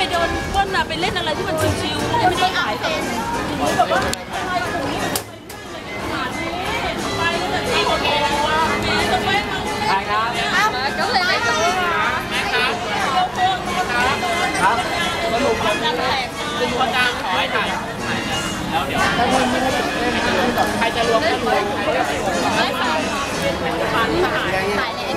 ไปโดนปล้นอะไปเล่นอะไรที่มันชิวๆไม่ได้ขายแต่แบบว่าอะไรตรงนี้ไปแล้วแบบที่โอเคแล้วว่าแม่จะไปมาใช่ครับก็เลยไม่รู้แม่ครับครับสรุปแล้วคุณพ่อจ้างขอให้ถ่ายแล้วเดี๋ยวใครจะรวมก็รวมใครจะไม่รวมก็ไม่รวมถ่ายในไ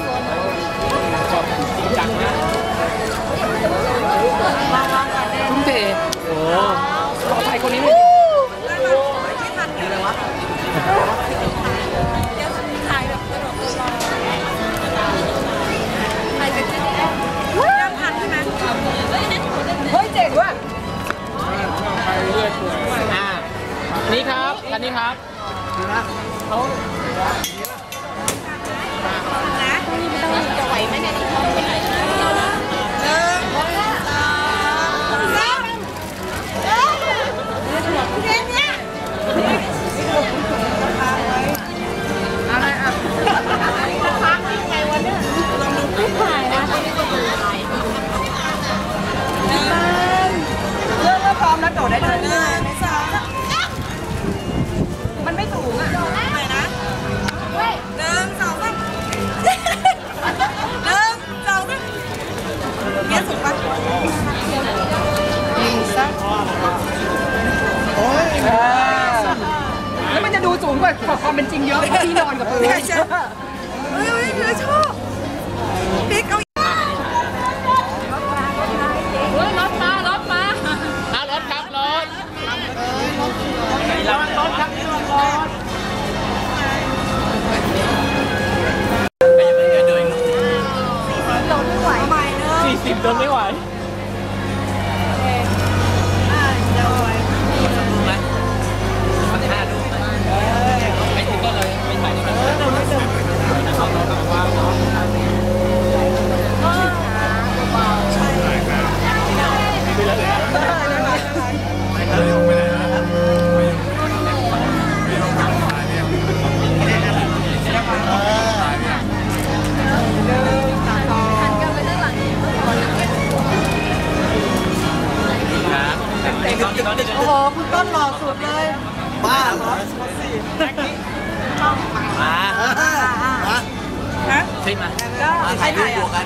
นี้ครับคันนี้ครับเขานะจะไหวไหมเนี่ย งกว่าความเป็นจริงเยอะเพราะพี่นอนกับพื้นเฮ้ยเฮ้ยเธอชอบบิ๊กเอาเฮ้ยรถมารถมาอ่ารถครับรถระวังรถครับระวังรถไม่ไม่เดินไหวใหม่เนอะสี่สิบเดินไม่ไหว โอ้โหคุณต้นหล่อสุดเลยบ้าเหรอมาฮะใช่ไหมก็ใครถ่ายอะกัน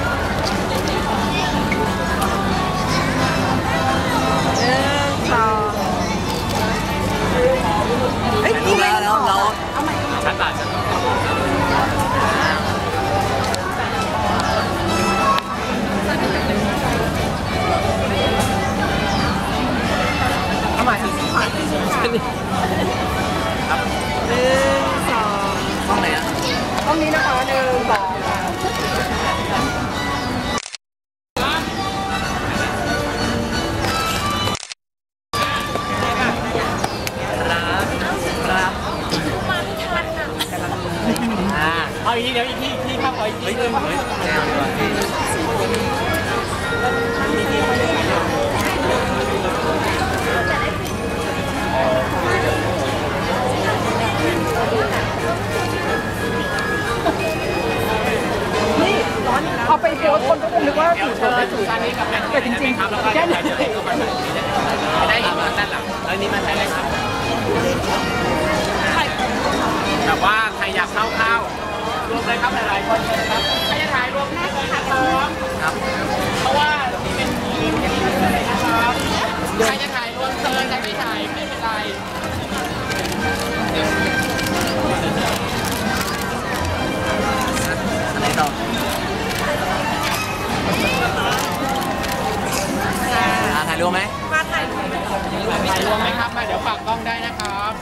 ห ห้องไหนอะห้องนี้นะคะหนึ่งสองอ่าเอาอีกทีเดี๋ยวอีกทีอีกทีครับขออีกทีนึงนี่ ถูกชนได้ถูกด้านนี้กับด้านแต่จริงครับแล้วก็ๆแค่เดี๋ยวนี้อีกมาด้านหลังแล้วนี้มาใช้เลยครับแต่ว่าใครอยากเข้าข้า รวมไหมมาถ่ายรูปถ่ายรวมไหมครับ มาเดี๋ยวฝากกล้องได้นะครับ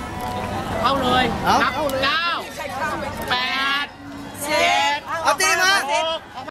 เข้าเลยนับเก้าแปดเจ็ดเอาตีมาหก